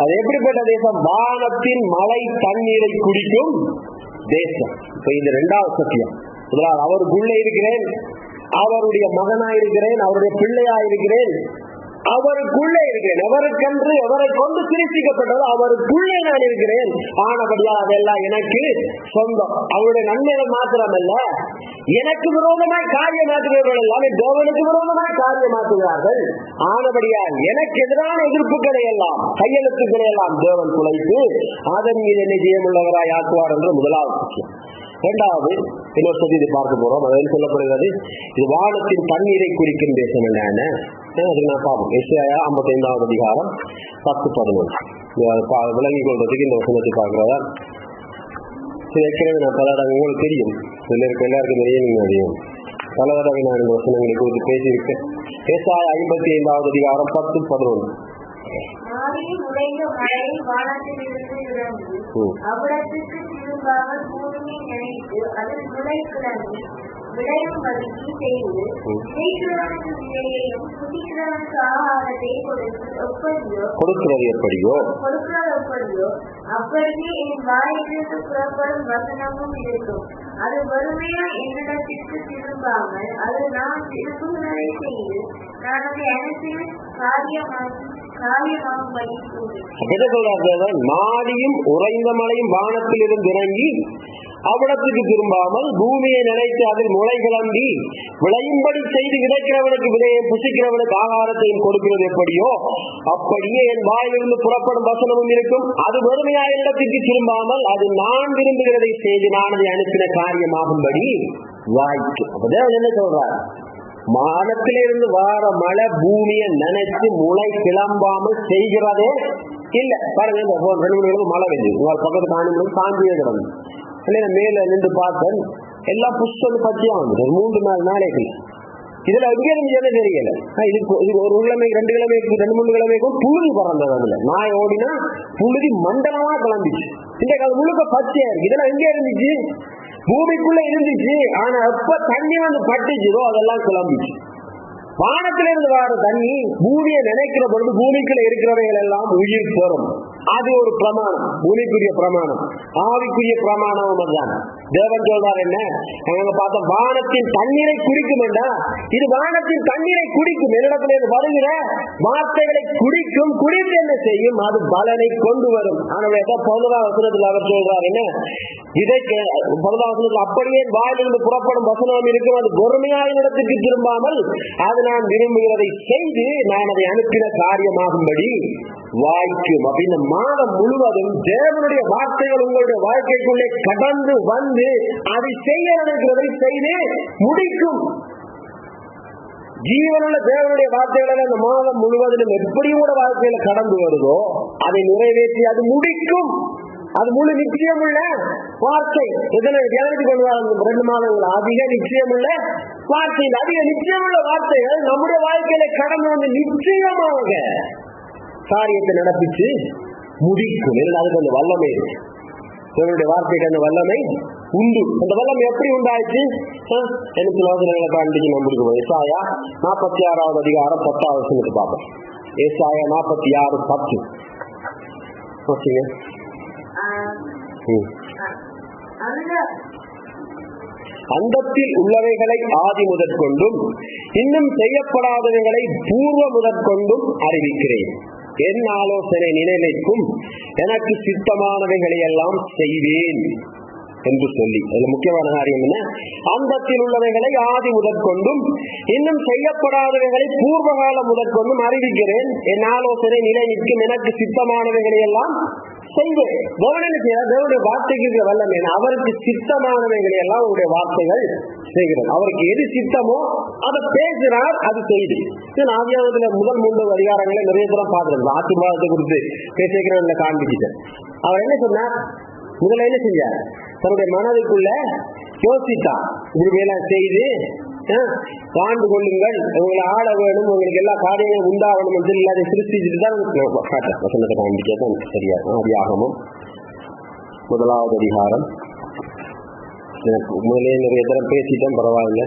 அது எப்படிப்பட்ட தேசம்? வானத்தின் மழை தண்ணீரை குடிக்கும் தேசம். இப்ப இது இரண்டாவது சத்தியம். முதலாவது அவருக்குள்ளே இருக்கிறேன் அவருடைய மகனா இருக்கிறேன் அவருடைய பிள்ளையா இருக்கிறேன் அவருக்குள்ளே இருக்கிறேன். எவருக்கென்று எவரை கொண்டு சிருஷ்டிக்கப்பட்டதோ அவருக்குள்ளே நான் இருக்கிறேன். ஆனபடியா அதெல்லாம் எனக்கு சொந்தம். அவருடைய நன்மைகள் மாத்திரமல்ல எனக்கு விரோதமாய் காரியமாற்றுகிறவர்கள் எல்லாமே தேவனுக்கு விரோதமாய் காரியமாற்றுகிறார்கள் ஆனபடியால் எனக்கு எதிரான எதிர்ப்புகளை எல்லாம் கையெழுத்துக்களை எல்லாம் தேவன் குலைத்து அதன் மீது என்னை ஜெயமுள்ளவராய் ஆக்குவார் என்று முதலாவது விஷயம் இரண்டாவது இன்னொரு சொல்லி இது பார்க்க போறோம் அதில் சொல்லப்படுகிறது? இது வானத்தின் தண்ணீரை குறிக்கும் தேசம் என்ன? பார்ப்போம். ஐம்பத்தி ஐந்தாவது அதிகாரம் பத்து பதினொன்று. விளங்கிக் கொள்றதுக்கு இந்த வசனத்தை பார்க்கிறதா ஏற்கனவே நான் பல உங்களுக்கு தெரியும். இதில் இருக்க எல்லாருக்கும் தெரியும் அறியும் பல தடவை நான் இந்த வசனங்களை குறித்து பேசியிருக்கேன். ஏசாய ஐம்பத்தி ஐந்தாவது அதிகாரம் பத்து பதினொன்று. அவ்விடத்துக்கு திரும்பாமல் பூமியை நினைத்து அதில் முளை கிளம்பி விளையும்படிக்கு செய்து. விதைக்கிறவனுக்கு விதையையும் குடிக்கிறவனுக்கு ஆகாரத்தை எப்படியோ? கொடுக்கிறது எப்படியோ கொடுக்கிறது எப்படியோ அப்படியே என் வாயிலிருந்து புறப்படும் வசனமும் இருக்கும். அது வறுமையா என்னிடத்திற்கு திரும்பாமல் அது நான் விரும்புகிறதை செய்து நான் அதை அனைத்தையும் காரியமாக்கி மாடியும் உறைந்த மழையும் வானத்தில் இருந்து இறங்கி அவ்விடத்துக்கு திரும்பாமல் பூமியை நினைத்து அதில் முளை கிளம்பி விளையும்படி செய்து விதைக்கிறவனுக்கு விதையை புசிக்கிறவனுக்கு ஆகாரத்தையும் கொடுக்கிறது எப்படியோ அப்படியே என் வாயிலிருந்து புறப்படும் வசனமும் இருக்கும். அது வெறுமையாய இடத்துக்கு திரும்பாமல் அது நான் விரும்புகிறதை செய்து நான் அதை அனுப்பின காரியமாகும்படி வாய்க்கு. அப்பதான் என்ன சொல்றார்? வானத்திலிருந்து வார மழை பூமியை நினைச்சு முளை கிளம்பாமல் செய்கிறதே இல்ல. பாருங்க இந்த ரெண்டு மழை பெய்யுது உங்கள் பக்கத்து காணும் சாந்தியே கிடந்து இல்லையா மேல நின்று பார்த்தேன் எல்லாம் புஷ்பம் பச்சையா வந்து ஒரு மூன்று நாலு நாளைக்கு. இதுல எங்கேயும் இருந்து தெரியல. ஆஹ் இது இது ஒரு கிழமை ரெண்டு கிழமைக்கு ரெண்டு மூணு கிழமைக்கும் புழுதி பறந்தது அதுல. நாய் ஓடினா புழுதி மண்டலமா கிளம்பிச்சு இந்த காலம் முழுக்க பச்சையா இருக்கு. இதெல்லாம் எங்க இருந்துச்சு? பூமிக்குள்ள இருந்துச்சு. ஆனா எப்ப தண்ணி வந்து பட்டுச்சுதோ அதெல்லாம் கிளம்பிச்சு. வானத்திலிருந்து வர தண்ணி பூமியை நினைக்கிற பொழுது பூமிக்குள்ள இருக்கிறவைகள் எல்லாம் உயிர் பெறும். அது ஒரு பிரமாணம். பூமிக்குரிய பிரமாணம். ஆவிக்குரிய பிரமாணம் அதுதான் தேவன் சொல்றார் என்ன? நாங்க பார்த்த வானத்தின் தண்ணீரை குடிக்கும் என்றா இது வானத்தின் தண்ணீரை குடிக்கும். என்னிடத்துல வருகிற வார்த்தைகளை குடிக்கும் குடித்து என்ன செய்யும்? அது பலனை கொண்டு வரும். ஆனால் ஏதோ பௌதா வசனத்தில் அவர் சொல்றார் என்ன? இதை பௌதா வசனத்தில் அப்படியே வாயிலிருந்து புறப்படும் வசனம் இருக்கும். அது பொறுமையான இடத்துக்கு திரும்பாமல் அது நான் விரும்புகிறதை செய்து நான் அதை அனுப்பின காரியமாகும்படி வாய்க்கும். அப்படின்னு மாதம் முழுவதும் தேவனுடைய வார்த்தைகள் உங்களுடைய வாழ்க்கைக்குள்ளே கடந்து வந்து அதை செய்ய நினைக்கிறதை செய்து முடிக்கும். ஜீவனுள்ள தேவனுடைய வார்த்தைகளை அந்த மாதம் முழுவதிலும் எப்படி கூட வாழ்க்கையில கடந்து வருதோ அதை நிறைவேற்றி அது முடிக்கும். அது முழு நிச்சயம் உள்ள வார்த்தை. இதனை தியானித்துக் கொள்வார்கள்? ரெண்டு மாதங்கள் அதிக நிச்சயம் உள்ள வார்த்தை அதிக நிச்சயமுள்ள வார்த்தைகள் நம்முடைய வாழ்க்கையில கடந்து வந்து நிச்சயமாக காரியத்தை நடப்பிச்சு முடிக்கும். ஏன்னா அதுக்கு அந்த வல்லமை. இருக்கு தேவனுடைய வார்த்தைக்கு அந்த வல்லமை உண்டு. அந்த வல்லமை எப்படி ஆஹ், எனக்கு யோசனைகளை காண்பிச்சு நம்ம முடிக்கும் ஏசாயா நாற்பத்தி ஆறாவது அதிகாரம் பத்தாவது வசனத்தை பார்ப்போம். ஏசாயா நாற்பத்தி ஆறு பத்து. ஓகேங்க. அந்தத்தில் உள்ளவைகளை ஆதி முதற்கொண்டும் இன்னும் செய்யப்படாதவைகளை பூர்வ முதற்கொண்டும் அறிவிக்கிறேன். என் ஆலோசனை நினைவைக்கும் எனக்கு சித்தமானவைகளை எல்லாம் செய்வேன் என்று சொல்லி. அதுல முக்கியமான காரியம் என்ன? அந்தத்தில் உள்ளவைகளை ஆதி முதற்கொண்டும் இன்னும் செய்யப்படாதவைகளை பூர்வகால முதற்கொண்டும் அறிவிக்கிறேன். என் ஆலோசனை நிலை நிற்கும் எனக்கு சித்தமானவைகளை எல்லாம் செய்வேன் தேவனுடைய தேவனுடைய வார்த்தைக்கு வல்லமே அவருக்கு சித்தமானவைகளை எல்லாம் அவருடைய வார்த்தைகள் செய்கிறது. அவருக்கு எது சித்தமோ அதை பேசுறார் அது செய்தி. இது ஆதியாவதுல முதல் மூன்று அதிகாரங்களை நிறைய தூரம் பார்த்துருக்கோம் ஆசீர்வாதத்தை குறித்து பேசிக்கிறேன் காண்பிச்சுட்டேன். அவர் என்ன சொன்னார்? முதல்ல என்ன செஞ்சார்? தன்னுடைய மனதுக்குள்ள யோசித்தார் இப்படி செய்து வாழ்ந்து ஆண்டு கொள்ளுங்கள். உங்களை ஆள வேணும். உங்களுக்கு எல்லா காரியங்களும் உண்டாகணும் சொல்லி அதை சிருஷ்டிச்சுட்டு தான் நான் வசனத்தை காண்பிக்கதான் சரியா ஆதியாகமும் முதலாவது அதிகாரம். எனக்கு முதலே நிறைய தரம் பேசிட்டேன் பரவாயில்ல.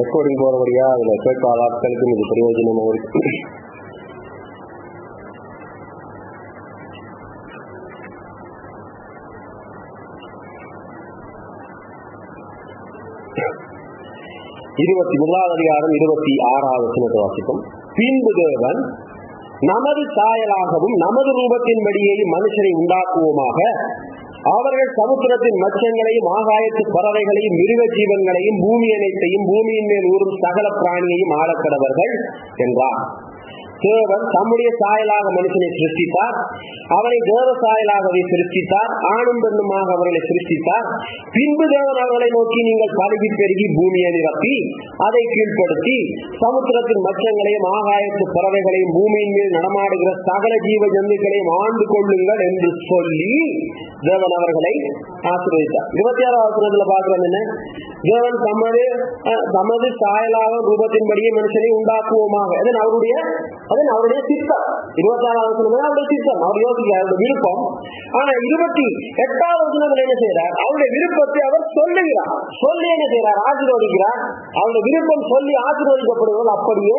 ரெக்கார்டிங் போறபடியா அதுல கேட்காத ஆட்களுக்கும் இது பிரயோஜனமா இருக்கு இருபத்தி முதலாவது அதிகாரம் இருபத்தி ஆறாவது வாசிக்கும் பின்பு தேவன் நமது சாயலாகவும் நமது ரூபத்தின்படியே மனுஷனை உண்டாக்குவோமாக. அவர்கள் சமுத்திரத்தின் மச்சங்களையும் ஆகாயத்து பறவைகளையும் மிருக ஜீவன்களையும் பூமி அனைத்தையும் பூமியின் மேல் ஊறும் சகல பிராணியையும் ஆளக்கடவர்கள் என்றார். தேவன் தம்முடைய சாயலாக மனுஷனை சிருஷ்டித்தார். அவரை தேவ சாயலாகவே சிருஷ்டித்தார். ஆணும் பெண்ணுமாக அவர்களை சிருஷ்டித்தார். பின்பு தேவன் அவர்களை நோக்கி நீங்கள் பழுகி பெருகி பூமியை நிரப்பி அதை கீழ்ப்படுத்தி சமுத்திரத்தின் மச்சங்களையும் ஆகாயத்து பறவைகளையும் பூமியின் மேல் நடமாடுகிற சகல ஜீவ ஜந்துக்களையும் ஆண்டு கொள்ளுங்கள் என்று சொல்லி தேவன் அவர்களை ஆசிர்வதித்தார். இருபத்தி ஆறாவது வசனத்துல பார்க்கிறோம் என்ன? தேவன் தமது தமது சாயலாக ரூபத்தின்படியே மனுஷனை உண்டாக்குவோமாக. அவருடைய அதன் அவருடைய சித்தம் இருபத்தி ஆறாவது வசனம் அவருடைய சித்தம் அவர் யோசிக்க அவருடைய விருப்பம். ஆனா இருபத்தி எட்டாவது என்ன செய்யறார் அவருடைய விருப்பத்தை அவர் சொல்லுகிறார். சொல்லி என்ன செய்யறார் ஆசீர்வதிக்கிறார். அவருடைய விருப்பம் சொல்லி ஆசீர்வதிக்கப்படுவது அப்படியே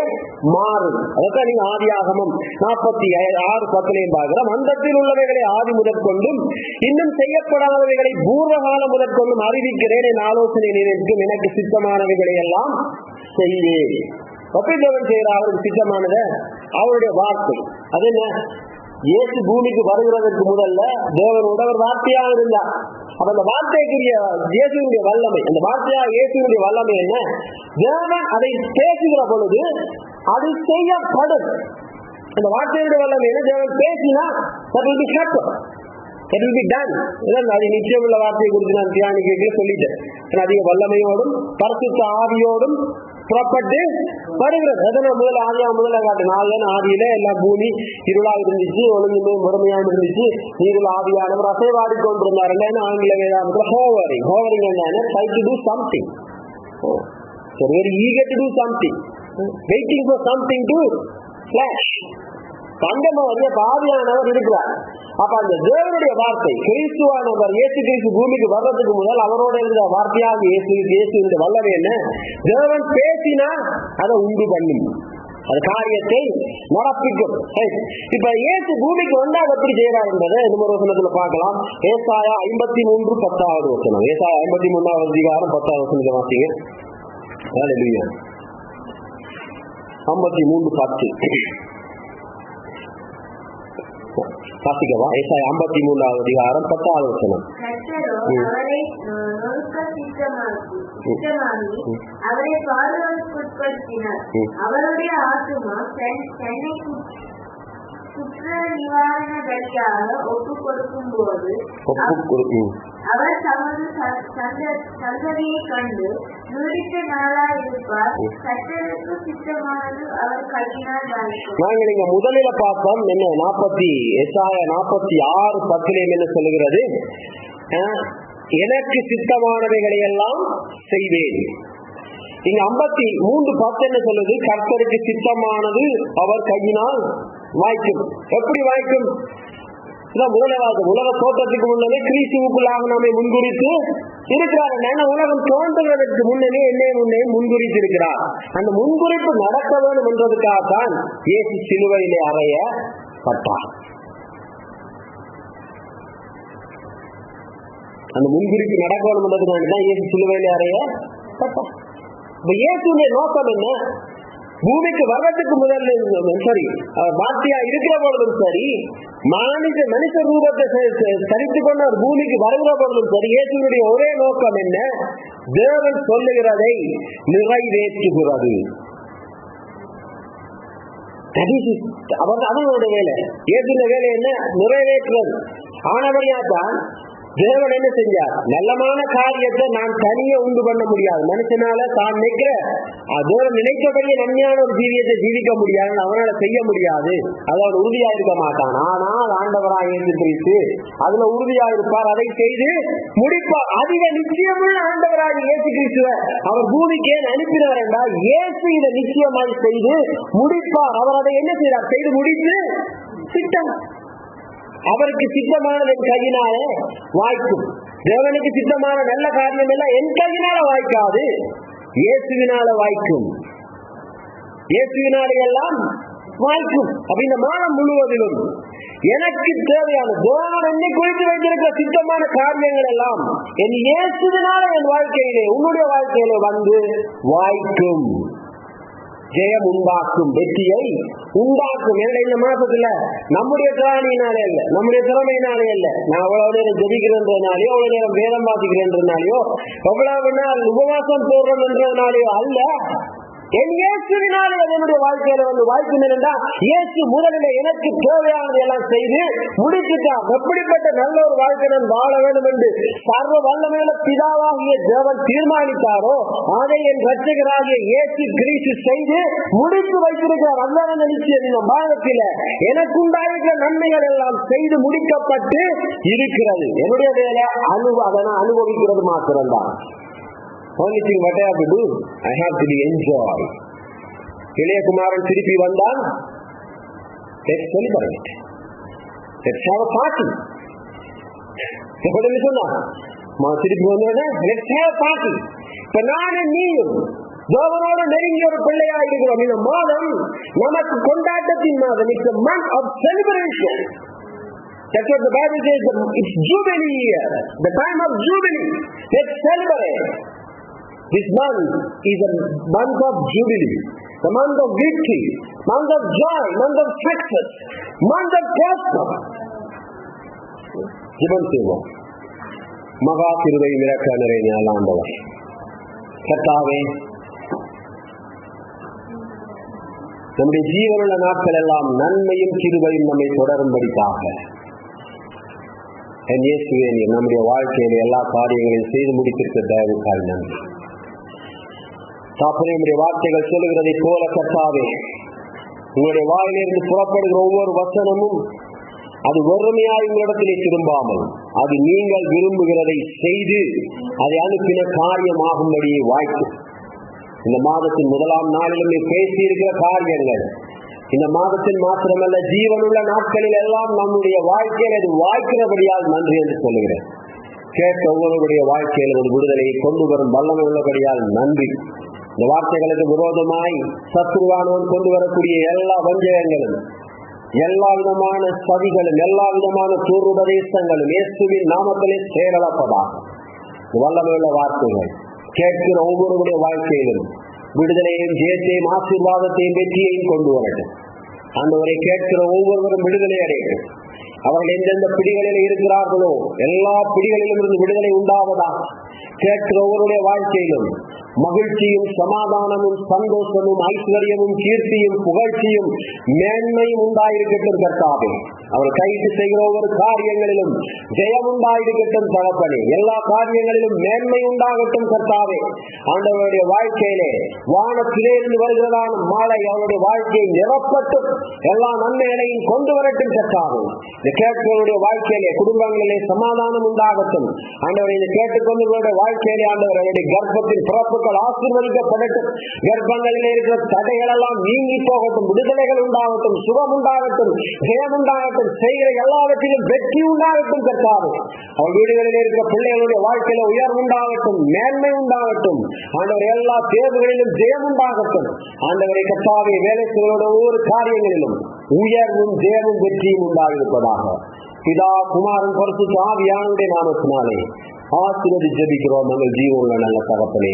மாறும். அதான் நீங்க ஆதியாகமம் நாற்பத்தி ஆறு பத்திலையும் பார்க்கிறோம். அந்தத்தில் உள்ளவைகளை ஆதி முதற்கொண்டும் இன்னும் செய்யப்படாதவைகளை பூர்வகாலம் முதற்கொண்டும் அறிவிக்கிறேன் என் ஆலோசனை நினைக்கும் எனக்கு சித்தமானவைகளை எல்லாம் செய்வேன். எப்படி தேவன் செய்யறார் அவருக்கு சித்தமானத அவருடைய வார்த்தை அது என்ன இயேசு பூமிக்கு வருகிறதற்கு முதல்ல தேவனோட ஒரு வார்த்தையாக இருந்தார் அப்ப அந்த வார்த்தைக்குரிய இயேசுடைய வல்லமை அந்த வார்த்தையா இயேசுடைய வல்லமை என்ன தேவன் அதை பேசுகிற பொழுது அது செய்யப்படும் அந்த வார்த்தையுடைய வல்லமை என்ன தேவன் பேசினா that will be happen. அது நிச்சயம் உள்ள வார்த்தையை குறித்து நான் தியானிக்க சொல்லிட்டேன் ஏன்னா அதிக வல்லமையோடும் பரிசுத்த ஆவியோடும் புறப்பட்டு வருகிறது. எதனா நான் முதல்ல ஆதியா முதல்ல காட்டு நாளில் ஆதியில எல்லா பூமி இருளா இருந்துச்சு ஒழுங்குமே முழுமையா இருந்துச்சு. நீரில் ஆவியானவர் அசைவாடி கொண்டிருந்தார். இல்லைன்னா ஆங்கில வேதாந்தத்துல ஹோவரிங் ஹோவரிங் என்ன try to do something very eager to do something. Waiting for something to flash. தங்கம வந்து பாதியானவர் இருக்கிறார். அப்ப அந்த தேவனுடைய வார்த்தை கிறிஸ்துவானவர் இயேசு கிறிஸ்து பூமிக்கு வர்றதுக்கு முதல் அவரோட இருந்த வார்த்தையாக இயேசு இயேசுடைய வல்லமை என்ன? தேவன் பேசினா அதை உண்டு பண்ணும். அது காரியத்தை நடப்பிக்கும் இப்ப ஏசு பூமிக்கு வந்தா எப்படி செய்யறார் என்பதை இன்னொரு வசனத்துல பார்க்கலாம். ஏசாயா ஐம்பத்தி மூன்று பத்தாவது வசனம். ஏசாயா ஐம்பத்தி மூணாவது அதிகாரம் பத்தாவது வசனத்தை வாசிங்க. ஐம்பத்தி மூன்று பத்து. வாசிக்கவா ஏசாயா ஐம்பத்தி மூணாவது அதிகாரம் பத்தாவது வசனம். அவரை பாதுகாப்புட்படுத்தினார். அவருடைய ஆத்துமா தன்- தன்னை குற்ற- நிவாரண பலியாக ஒப்பு கொடுக்கும் போது ஒப்பு கொடு- ம். அவர் தமது ச- சந்த- சந்ததியை கண்டு நீடித்த நாளாய் இருப்பார். ம். கர்த்தருக்கு சித்தமானது அவர் கையினால் வாய்க்கும் நாங்கள் இங்க முதலில பார்த்தோம் என்ன? நாற்பத்தி எட்டாய நாற்பத்தி ஆறு பத்திலேயும் என்ன சொல்லுகிறது? எனக்கு சித்தமானவைகளை எல்லாம் செய்வேன். இங்க ஐம்பத்தி மூன்று பத்து என்ன சொல்லுது? கர்த்தருக்கு சித்தமானது அவர் கையினால் வாய்க்கும். எப்படி வாய்க்கும்? இதான் உலக தோற்றத்துக்கு முன்னே கிறிஸ்துவுக்குள்ளாக நம்மை முன்குறித்து இருக்கிறார் உலகம் தோன்றுவதற்கு முன்னே என்ன முன்னே முன்குறித்து இருக்கிறார் அந்த முன்குறிப்பு நடக்க வேண்டும் என்றதுக்காகத்தான் இயேசு சிலுவையிலே அறையப்பட்டார் அந்த முன்குறிப்பு நடக்க வேண்டும் என்றதுக்காக தான் இயேசு சிலுவையிலே அறையப்பட்டார் இப்ப இயேசுடைய நோக்கம் என்ன? பூமிக்கு வர்றதுக்கு முதல்ல சரி வார்த்தையா இருக்கிற பொழுதும் சரி மனித மனித ரூபத்தை சரித்து கொண்டு அவர் பூமிக்கு வருகிற பொழுதும் சரி இயேசுடைய ஒரே நோக்கம் என்ன? தேவன் சொல்லுகிறதை நிறைவேற்றுகிறது. That is வேலை. இயேசுடைய வேலை என்ன? நிறைவேற்றுறது ஆனவரையாத்தான் தேவன் என்ன செஞ்சார்? நல்லமான காரியத்தை நான் தனியே உண்டு பண்ண முடியாது. மனுஷனால தான் நினைக்கிற அஹ், நினைத்தபடியே நன்மையான ஒரு ஜீவியத்தை ஜீவிக்க முடியாது. அவனால செய்ய முடியாது. அது அவன் உறுதியா இருக்க மாட்டான். ஆனால் ஆண்டவராக இயேசு கிறிஸ்து அதுல உறுதியா இருப்பார். அதை செய்து முடிப்பார். அதிக நிச்சயமுள்ள ஆண்டவராக இயேசு கிறிஸ்துவ அவர் பூமிக்கு ஏன் அனுப்பினார் என்றால் இயேசு இதை நிச்சயமாய் செய்து முடிப்பார். அவர் அதை என்ன செய்தார் செய்து முடித்து திட்டம். அவருக்கு சித்தமானது என் கையினால வாய்க்கும். தேவனுக்கு சித்தமான நல்ல காரியம் எல்லாம் என் கையினால வாய்க்காது. இயேசுவினால வாய்க்கும். இயேசுவினால எல்லாம் வாய்க்கும். அப்படின்னு மாதம் முழுவதிலும் எனக்கு தேவையான தேவன் என்னை குறித்து வைத்திருக்கிற சித்தமான காரியங்கள் எல்லாம் என் இயேசுவினால என் வாழ்க்கையிலே உன்னுடைய வாழ்க்கையிலே வந்து வாய்க்கும். ஜெயம் உண்டாக்கும் வெற்றியை உண்டாக்கும். ஏன்னா இந்த மாசத்துல நம்முடைய திராணியினாலே இல்ல நம்முடைய திறமையினாலே இல்ல. நான் அவ்வளவு நேரம் ஜெபிக்கிறேன்றதுனாலயோ அவ்வளவு நேரம் வேதம் வாசிக்கிறேன்றதுனாலயோ எவ்வளவு நாள் உபவாசம் போடுறதுன்றதுனாலயோ அல்ல என் இயேசுவினாலே என்னுடைய வாழ்க்கையில வந்து வாய்ப்பு இருந்தா இயேசு முதலில் எனக்கு தேவையானது எல்லாம் செய்து முடிச்சுட்டான் எப்படிப்பட்ட நல்ல ஒரு வாழ்க்கை நான் வாழ வேண்டும் என்று சர்வ வல்லமையில பிதாவாகிய தேவன் தீர்மானித்தாரோ அதை என் ரச்சகராகிய இயேசு கிரீசு செய்து முடித்து வைத்திருக்கிறார் அதுதான் நிச்சயம் இந்த மாதத்தில எனக்குண்டாயிருக்கிற நன்மைகள் எல்லாம் செய்து முடிக்கப்பட்டு இருக்கிறது. என்னுடைய வேலை அனுபவ அதனால் அனுபவிக்கிறது மாத்திரம்தான். only thing what I have to do, I have to be enjoy. இளையகுமாரன் திருப்பி வந்தான் let's celebrate. Let's have a party. எப்படி சொன்னா திருப்பி வந்தோடனே let's have a party. இப்ப நானும் நீயும் தேவனோடு நெருங்கிய ஒரு பிள்ளையா இருக்கிறோம் இந்த மாதம் நமக்கு கொண்டாட்டத்தின் மாதம் it's a month of celebration. That's what the Bible says. It's Jubilee year. The time of Jubilee. Let's celebrate. This month is a month of jubilee, the month of victory, month of joy, month of success, month of prosper. ஜெபம் செய்வோம் மகா திருவை மிரக்க நிறைய ஆண்டவர் கர்த்தாவே நம்முடைய ஜீவனுள்ள நாட்கள் எல்லாம் நன்மையும் கிருபையும் நம்மை தொடரும்படிக்காக என் இயேசுவே நம்முடைய வாழ்க்கையில எல்லா காரியங்களையும் செய்து முடித்திருக்க தயவுக்காய் நன்றி தாப்பனையுடைய வார்த்தைகள் சொல்லுகிறதை போல கத்தாவே உங்களுடைய வாயிலிருந்து புறப்படுகிற ஒவ்வொரு வசனமும் அது வறுமையாய் உங்களிடத்திலே திரும்பாமல் அது நீங்கள் விரும்புகிறதை செய்து அதை அனுப்பின காரியமாகும்படியே வாய்க்கும் இந்த மாதத்தின் முதலாம் நாளிலும் நீ பேசியிருக்கிற காரியங்கள் இந்த மாதத்தில் மாத்திரமல்ல ஜீவனுள்ள நாட்களில் எல்லாம் நம்முடைய வாழ்க்கையில் அது வாய்க்கிறபடியால் நன்றி என்று சொல்லுகிறேன். கேட்ட ஒவ்வொருடைய வாழ்க்கையில் ஒரு விடுதலையை கொண்டு வரும் வல்லமை உள்ளபடியால் நன்றி. இந்த வார்த்தைகளுக்கு விரோதமாய் சத்ருவானவன் கொண்டு வரக்கூடிய எல்லா வஞ்சகங்களும் எல்லா விதமான சதிகளும் எல்லா விதமான தூர்வுபதேசங்களும் இயேசுவின் நாமத்திலே செயலப்பதாக வல்லமையுள்ள வார்த்தைகள். கேட்கிற ஒவ்வொருவருடைய வாழ்க்கையிலும் விடுதலையும் ஜெயத்தையும் ஆசீர்வாதத்தையும் வெற்றியையும் கொண்டு வரட்டும். அந்தவரை கேட்கிற ஒவ்வொருவரும் விடுதலை அடையட்டும் அவர்கள் எந்தெந்த பிடிகளில் இருக்கிறார்களோ எல்லா பிடிகளிலும் இருந்து விடுதலை உண்டாவதா கேட்கிற ஒவ்வொருடைய வாழ்க்கையிலும் மகிழ்ச்சியும் சமாதானமும் சந்தோஷமும் ஐஸ்வர்யமும் கீர்த்தியும் புகழ்ச்சியும் மேன்மையும் உண்டாயிருக்கட்டும் கர்த்தாவே. அவர் கைது செய்கிற ஒவ்வொரு காரியங்களிலும் ஜெயம் உண்டாயிருக்கட்டும் தகப்பனே. எல்லா காரியங்களிலும் மேன்மை உண்டாகட்டும் கர்த்தாவே. ஆண்டவருடைய வாழ்க்கையிலே வானத்திலே இருந்து வருகிறதான மாலை அவருடைய வாழ்க்கையை நிரப்பட்டும். எல்லா நன்மைகளையும் கொண்டு வரட்டும் கர்த்தாவே. இந்த கேட்கிறவருடைய வாழ்க்கையிலே குடும்பங்களிலே சமாதானம் உண்டாகட்டும். ஆண்டவர் இதை கேட்டுக்கொண்டவருடைய வாழ்க்கையிலே ஆண்டவர் அவருடைய கர்ப்பத்தின் பிறப்புகள் ஆசீர்வதிக்கப்படட்டும். கர்ப்பங்களிலே இருக்கிற தடைகள் எல்லாம் நீங்கி போகட்டும். விடுதலைகள் உண்டாகட்டும். சுகம் உண்டாகட்டும். ஜெயம் உண்டாகட்டும். செய்கிற எல்லாவற்றிலும் வெற்றி உண்டாகட்டும் கர்த்தாவே அவர் வீடுகளில் இருக்கிற பிள்ளைகளுடைய வாழ்க்கையில உயர்வு உண்டாகட்டும் மேன்மை உண்டாகட்டும் ஆண்டவர் எல்லா தேர்வுகளிலும் ஜெயம் உண்டாகட்டும் ஆண்டவரை கர்த்தாவே வேலை செய்வதோட ஒவ்வொரு காரியங்களிலும் உயர்வும் ஜெயமும் வெற்றியும் உண்டாகிருப்பதாக பிதா குமாரன் பொறுத்து ஆவியானுடைய நாமத்தினாலே ஆசிர்வதி ஜெபிக்கிறோம் எங்கள் ஜீவனுள்ள நல்ல தகப்பனே